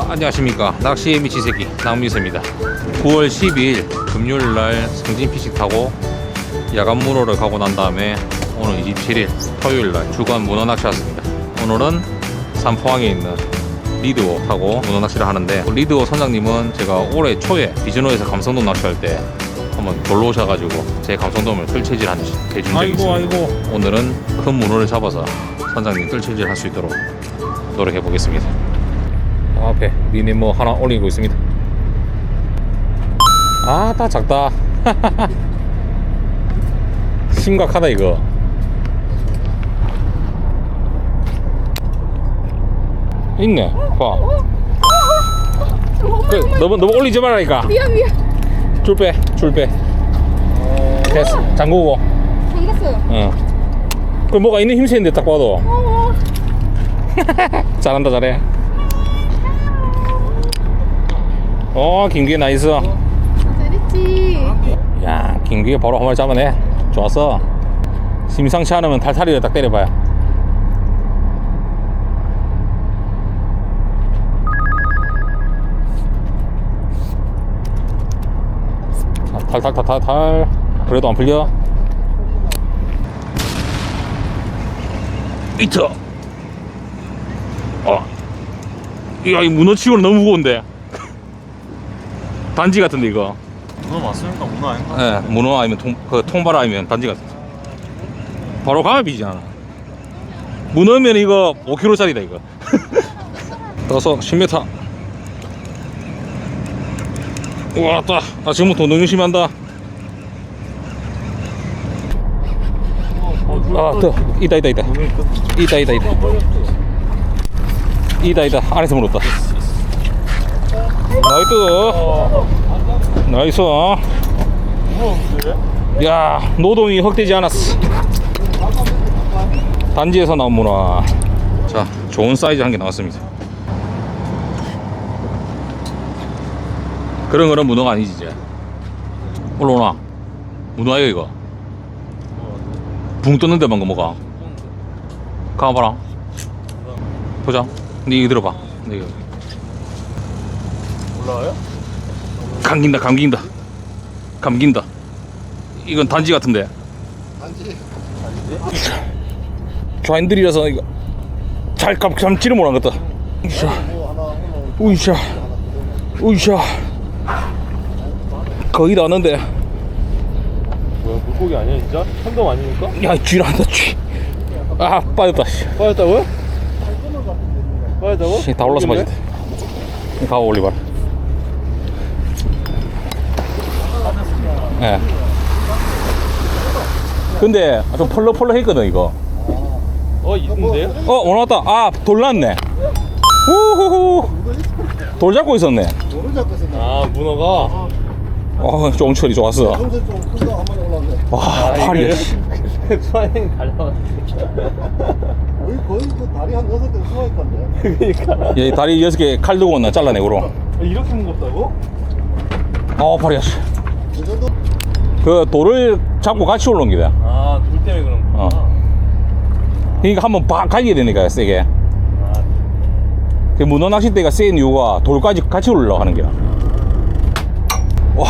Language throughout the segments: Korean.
안녕하십니까. 낚시의 미치새끼 남미세입니다. 9월 12일 금요일날 성진 피식 타고 야간 문어를 가고 난 다음에 오늘 27일 토요일날 주간 문어 낚시 왔습니다. 오늘은 삼포항에 있는 리드워 타고 문어 낚시를 하는데 리드워 선장님은 제가 올해 초에 비즈노에서 감성돔 낚시할 때 한번 놀러 오셔가지고 제 감성돔을 뜰채질 한 해준 적이 있습니다. 아이고. 오늘은 큰 문어를 잡아서 선장님 뜰채질 할 수 있도록 노력해 보겠습니다. 앞에 미니 뭐 하나 올리고 있습니다. 아, 다 작다. 심각하다 이거. 있네. 봐. 그, 너무 너무 올리지 말라니까. 미안 미안 줄 빼, 줄 빼. 됐어. 잠그고. 잠갔어요 어. 그 뭐가 있는 힘세인데 딱 봐도 어, 잘한다 잘해. 어 김규 나이스. 잘했지 야 김규 바로 한 마리 잡아내. 좋았어. 심상치 않으면 탈탈이를 딱 때려봐요. 자, 탈탈탈탈탈. 그래도 안 풀려. 이터. 어. 야, 이 문어치고는 너무 무거운데. 단지 같은데 이거. 문어 맞습니까? 문어 아닌가? 예, 문어 아니면 통, 그 통발 아니면 단지 같은데. 바로 가비잖아. 문어면 이거 5kg짜리다 이거. 떠서 10m. 우와, 또. 아, 지금부터 운동 열심히 한다. 아, 또. 있다, 있다, 있다. 있다, 있다, 있다. 있다, 있다. 안에서 물었다. 나이스. 나이스. 야, 노동이 헛되지 않았어. 단지에서 나온 문어. 자, 좋은 사이즈 한 개 나왔습니다. 그런 거는 문어가 아니지, 이제. 올라오나? 문어야, 이거. 붕 떴는데 방금 뭐가? 가봐라. 보자. 니 이거 들어봐. 네, 이거. 올라와요? 감긴다, 감긴다. 감긴다. 이건 단지 같은데. 단지 좌인들이라서 이거 잘 감, 감지를 못한 것다. 우샤, 우샤, 우샤. 거의 다 왔는데. 뭐야 물고기 아니야 진짜? 천돔 아닙니까? 야, 쥐란다, 쥐. 아, 빠졌다. 씨. 빠졌다고요? 빠졌다고? 씨, 다 올라서. 빠졌다. 가봐, 올리봐라. 예. 근데 좀 펄럭펄럭 했거든, 이거. 어 있는데요? 어, 원 왔다. 아, 돌 났네. 후후후. 돌 잡고 있었네. 아 문어가 어, 쫑철이 좋았어. 와, 팔이. 수아행이 달라왔어 거의 거의 그 다리 한 여섯 개 수화익한데. 그러니까 얘 다리 여섯 개 칼 들고 온나 잘라내고로. 이렇게 무겁다고? 아, 팔이야. 씨. 그 정도 그 돌을 잡고 같이 올라온 기다. 아 돌 때문에 그런 거구나 어. 그러니까 한번 박 갈겨야 되니까 세게. 아, 그 문어 낚싯대가 센 이유가 돌까지 같이 올라가는 게야. 와,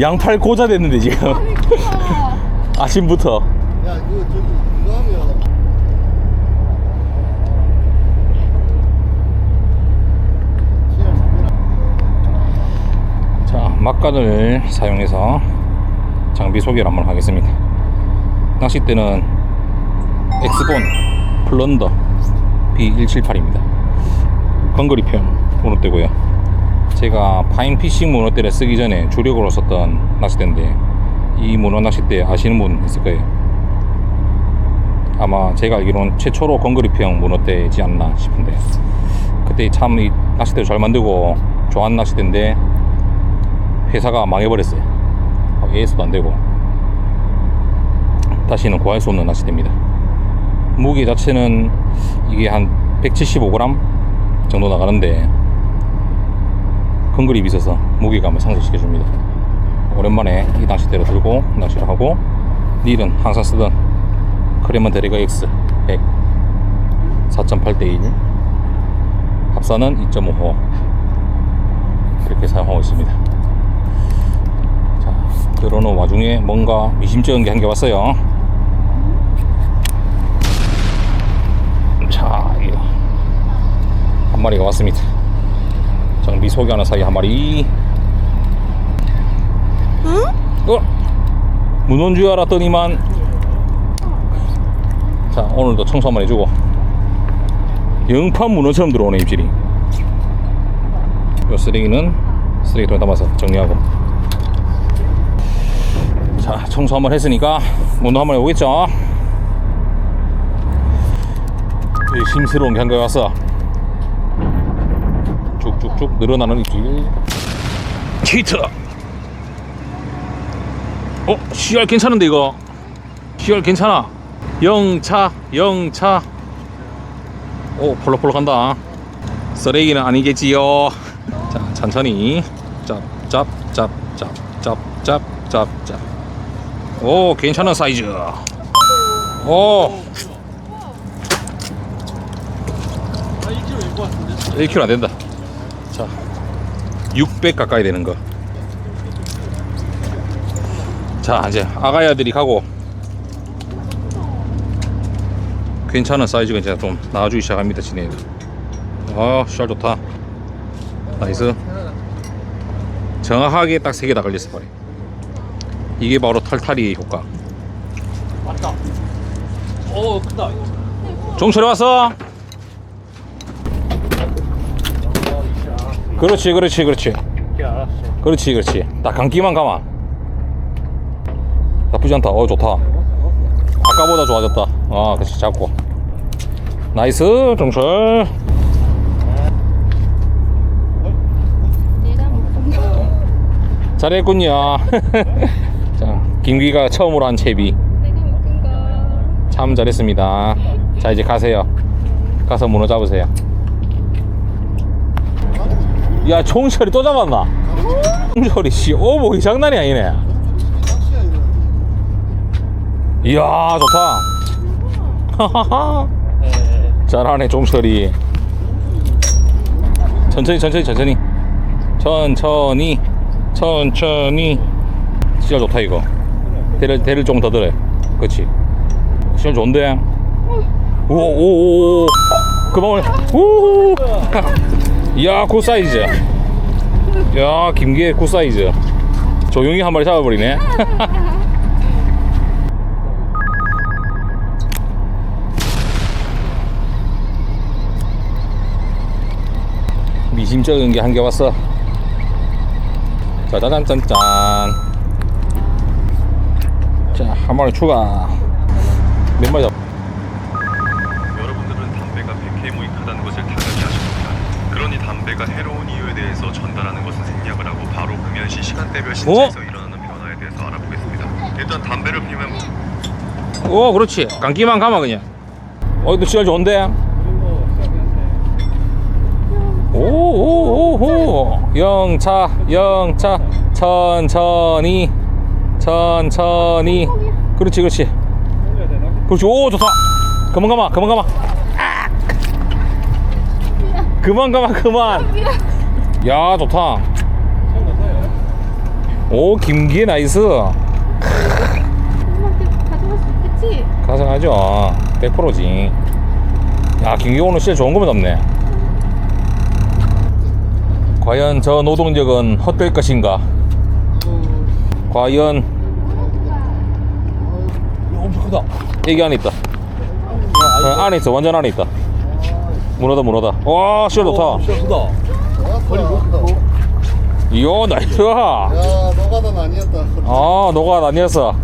양팔 고자 됐는데 지금. 아침부터. 야 이거 저기 이거 하면 자, 막간을 사용해서 장비 소개를 한번 하겠습니다. 낚싯대는 엑스본 플런더 B178입니다. 건거리 편 문어대고요. 제가 파인 피싱 문어대를 쓰기 전에 주력으로 썼던 낚싯대인데 이 문어 낚싯대 아시는 분 있을 거예요. 아마 제가 알기로는 최초로 건거리형 문어대지 않나 싶은데 그때 참 이 낚싯대를 잘 만들고 좋아하는 낚싯대인데 회사가 망해버렸어요. AS도 안 되고 다시는 구할 수 없는 낚싯대입니다. 무게 자체는 이게 한 175g 정도 나가는데 큰 그립이 있어서 무게감을 상승시켜 줍니다. 오랜만에 이 낚싯대를 들고 낚시를 하고 닐은 항상 쓰던 크레먼 데리거 X 100 4.8대 1 합산은 2.55 그렇게 사용하고 있습니다. 자, 그러는 와중에 뭔가 미심쩍은 게 한 개 왔어요. 자, 이거 한 마리가 왔습니다. 정비 소개하는 사이 한 마리. 응? 어? 문어인 줄 알았더니만. 자, 오늘도 청소 한번 해주고. 영판 문어처럼 들어오네, 입질이. 요 쓰레기는 쓰레기통에 담아서 정리하고. 자, 청소 한번 했으니까 문어 한번 해보겠죠. 심스러운 게 한거 왔어. 쭉쭉쭉 늘어나는 입질. 히트! 어? CR 괜찮은데 이거? CR 괜찮아. 영차, 영차. 오, 폴로폴로 간다. 쓰레기는 아니겠지요. 자, 천천히. 짭, 짭, 짭, 짭, 짭, 짭, 짭, 짭. 오, 괜찮은 사이즈. 오, 아 1kg 될것 같은데 1kg 안 된다. 자, 600 가까이 되는 거. 자, 이제 아가야들이 가고 괜찮은 사이즈가 이제 좀 나와주기 시작합니다, 진해가. 아, 샷 좋다. 나이스. 정확하게 딱세개다 걸렸어, 발이. 이게 바로 털탈이 효과. 맞다. 오 크다. 이거 종철이 왔어? 그렇지, 그렇지, 그렇지. 오케이 알았어. 그렇지 그렇지. 딱 감기만 감아. 나쁘지 않다. 어 좋다. 아까보다 좋아졌다. 아 그렇지. 잡고. 나이스 정철. 내가 못본 거. 잘했군요 자 김귀가 처음으로 한 채비. 내가 못본 거. 참 잘했습니다. 자 이제 가세요. 가서 문어 잡으세요. 야 총철이 또 잡았나? 총철이 씨. 오복이 장난이 아니네. 이야 좋다. 잘하네 종철이 천천히 천천히 천천히. 천천히 천천히. 진짜 좋다 이거 대를 대를 좀더 들어 그렇지 시험 좋은데? 오오오오 그만 올려. 우 이야 굿 사이즈. 야 김기의 굿 사이즈. 조용히 한 마리 잡아버리네. 미심쩍은 게 한 개 왔어. 짜자잔짠짠. 자, 한 마리 추가. 몇 마리 잡? 여러분들은 담배가 백해 무익하다는 것을 당연히 아십니다. 그러니 담배가 해로운 이유에 대해서 전달하는 것은 생략을 하고 바로 금연시 시간대별 신체에서 일어나는 변화에 대해서 알아보겠습니다. 일단 담배를 피우면 오, 그렇지. 감기만 감아 그냥. 어, 이거 시간 좋은데? 오오오오 영차 영차 천천히 천천히. 그렇지 그렇지. 그렇지. 오 좋다. 그만 가마 그만 가마 아! 그만 가마 그만. 야 좋다. 오 김기의 나이스? 가능하죠. 100%지. 야 김기 오늘 진짜 좋은 거만 잡네. 과연 저 노동력은 헛될 것인가 과연 엄청 크다 여기 안에 있다. 어, 안에 있어. 완전 안에 있다. 문어다 문어다. 와 시야 좋다. 진짜 크다 거리 못 크다. 이야 나이스. 야 노가다는 아니었다. 아 너가 아니었어.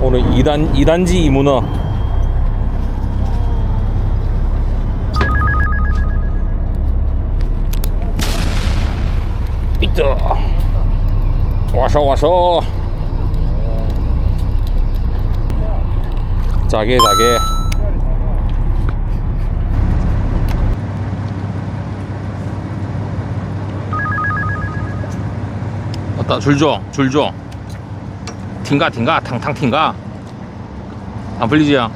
오늘 2단, 2단지 이문어 있다 와서 와서 자게 자게. 왔다 줄줘 줄줘. 팅가 팅가? 탕탕 팅가? 안 풀리지요?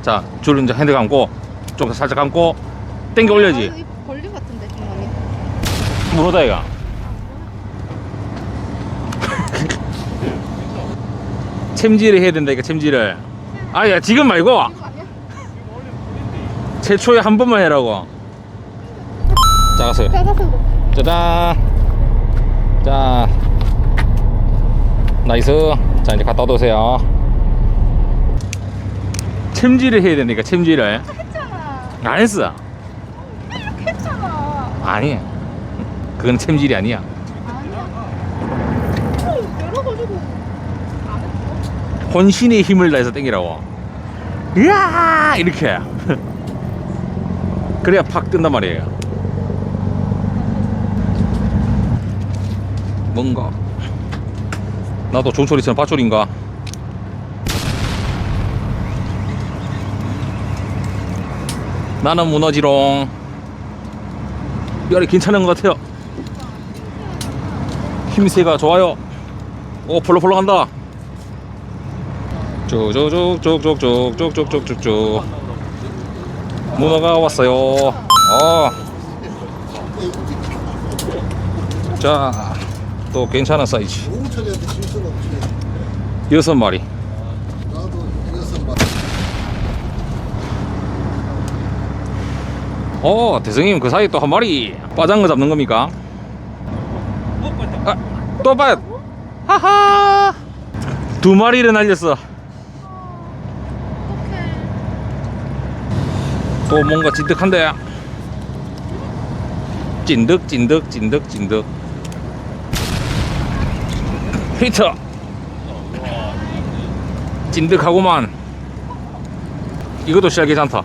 자 줄은 이제 핸드 감고 좀 살짝 감고 올려야지. 아, 이거 벌리 같은데. 문어다 이가 챔질을 해야 된다니까 챔질을 아야 지금 말고? 최초에 한 번만 해라고 작았어요. 짜잔 자 나이스 자 이제 갖다 놓으세요 챔질을 해야 된다니까 챔질을 했잖아. 안 했어 했잖아. 아니 그건 챔질이 아니야. 어, 열어가지고 안 했어. 혼신의 힘을 다해서 땡기라고. 으아! 이렇게. 그래야 팍 뜬단 말이에요. 뭔가. 나도 종소리처럼 밧줄인가? 나는 무너지롱. 뼈리 괜찮은 것 같아요. 힘세가 좋아요. 오 폴로폴로 간다 쭉쭉쭉쭉쭉쭉쭉쭉쭉쭉 문어가 왔어요 어. 자또 괜찮은 사이즈. 여섯 마리. 어 대성님 그 사이 또 한 마리 빠장거 잡는 겁니까? 아, 또 빠! 하하! 두 마리를 날렸어 어떡해. 또 뭔가 찐득한데. 찐득 찐득 찐득 찐득. 히트. 찐득하구만. 이것도 시작 괜찮다.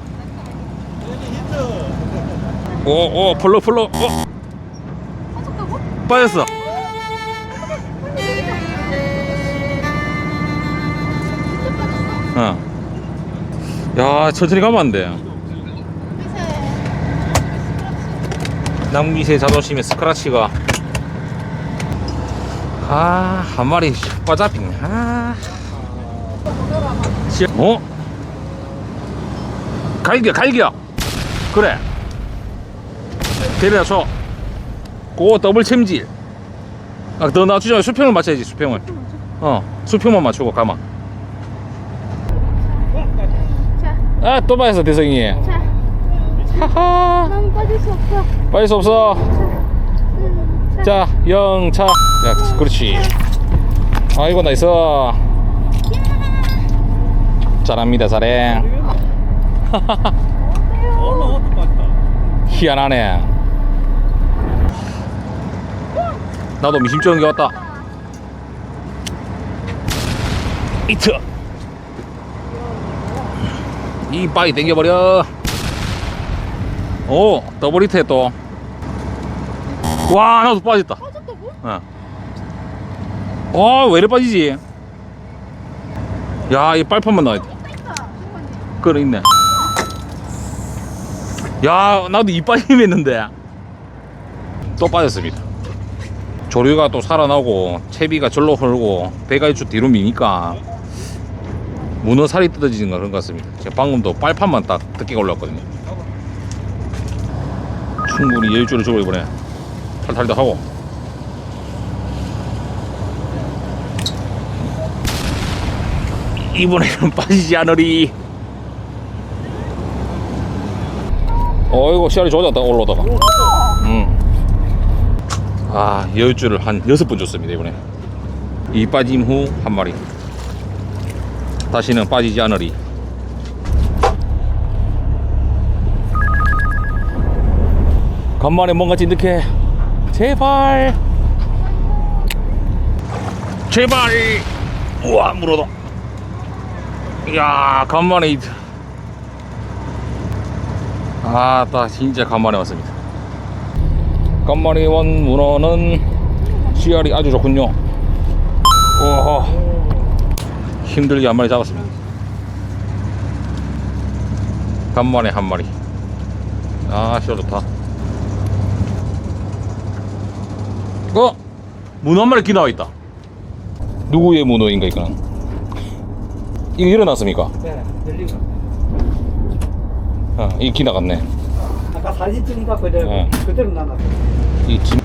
오오 폴로 폴로. 어 빠졌어? 어야 천천히 가면 안돼 미세. 낭미세 자존심의 스크라치가. 아 한 마리 빠잡히네. 아. 시- 어? 갈겨 갈겨. 그래. 데려다 줘고 더블 챔질 아너 낮추지 마 수평을 맞춰야지 수평을. 어 수평만 맞추고 가만. 자, 아또 빠졌어 대성이. 자. 하하 난 빠질 수 없어. 빠질 수 없어 음, 자. 자, 영차. 야, 그렇지. 아이고, 나이스. 잘합니다, 잘해. 희한하네. 나도 미심쩍은 게 왔다. 이트. 이 바위 땡겨버려. 오, 더블 히트에 또. 와, 나도 빠졌다. 빠졌다고? 어. 어, 왜 이래 빠지지? 야, 이 빨판만 나와있다. 있다. 중간에. 그래, 있네. 야, 나도 이 빠짐 했는데. 또 빠졌습니다. 조류가 또 살아나고, 채비가 절로 흐르고, 배가 이쪽 뒤로 미니까, 문어 살이 뜯어지는 거 그런 것 같습니다. 제가 방금도 빨판만 딱 늦게 올랐거든요. 충분히 예유줄을 주고 이번에 탈탈도 하고. 이번에는 빠지지 않으리. 어이구 씨알이 좋아졌다 올라오다가. 음. 아 여유줄을 한 여섯 번 줬습니다 이번에. 이 빠짐 후 한 마리. 다시는 빠지지 않으리. 간만에 뭔가 찐득해. 제발. 제발. 우와 물어다. 이야 간만에 이- 아따 진짜 간만에 왔습니다 간만에 온 문어는 씨알이 아주 좋군요 오 힘들게 한 마리 잡았습니다 간만에 한 마리 아 씨알 좋다 어? 문어 한 마리 기 나와 있다. 누구의 문어인가 이건? 이거 일어났습니까? 네, 열리고. 아, 이기 나갔네. 아까 사진 찍은 거 그대로 네. 그대로 나갔어. 이 짐.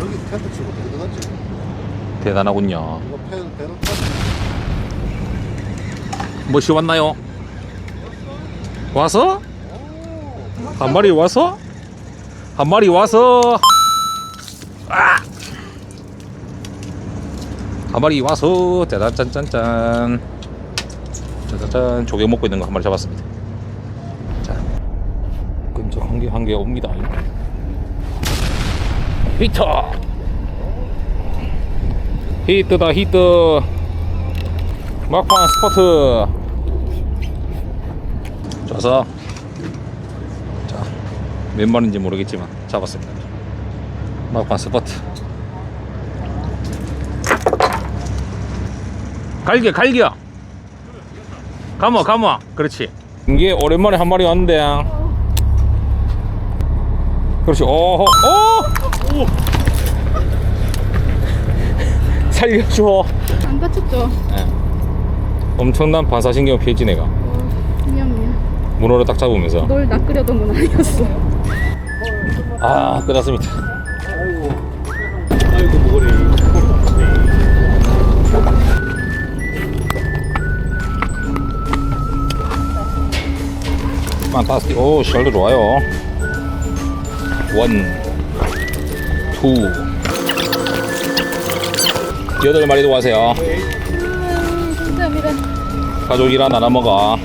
여기 텐트 치고 들어갔지. 대단하군요. 이거 배 배로 뭐시 왔나요? 와서? 한 마리 와서? 한 마리 와서? 아! 한 마리 와서? 짜잔 짠짠짠. 짜잔짠. 조개 먹고 있는 거 한 마리 잡았습니다. 자. 근처 한개 한 개 옵니다. 히트 히트다 히트. 막판 스포트. 좋아서. 자 몇 마리인지 모르겠지만 잡았습니다. 막판 스포트. 갈겨 갈겨. 감어 감어 그렇지. 이게 오랜만에 한 마리 왔는데. 그렇지. 오호 오. 살려줘. 안 다쳤죠? 예. 엄청난 반사신경 피해지 내가. 어, 미안 문어를 딱 잡으면서. 미안. 널 낚으려던 건 아니었어. 아 끝났습니다. 아이고 뭐래 판타스틱 오 샬도 좋아요. 원, 투. 여덟 마리도 와세요. 음, 감사합니다. 가족이랑 나눠 먹어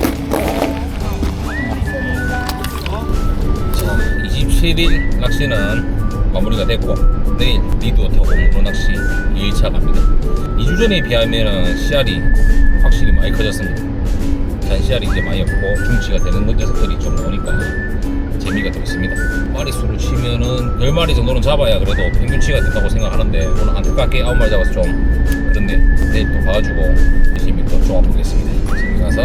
27일 낚시는 마무리가 됐고 내일 리도 타고 문어 낚시 2일차 갑니다. 2주 전에 비하면 씨알이 확실히 많이 커졌습니다. 단씨알이 이제 많이 없고 중치가 되는 녀석들이 좀 나오니까 재미가 더 있습니다. 마리수를 치면은 10마리 정도는 잡아야 그래도 평균치가 된다고 생각하는데 오늘 안타깝게 9마리 잡아서 좀 그런데 내일 또 봐가지고 열심히 또 종합보겠습니다. 지금 가서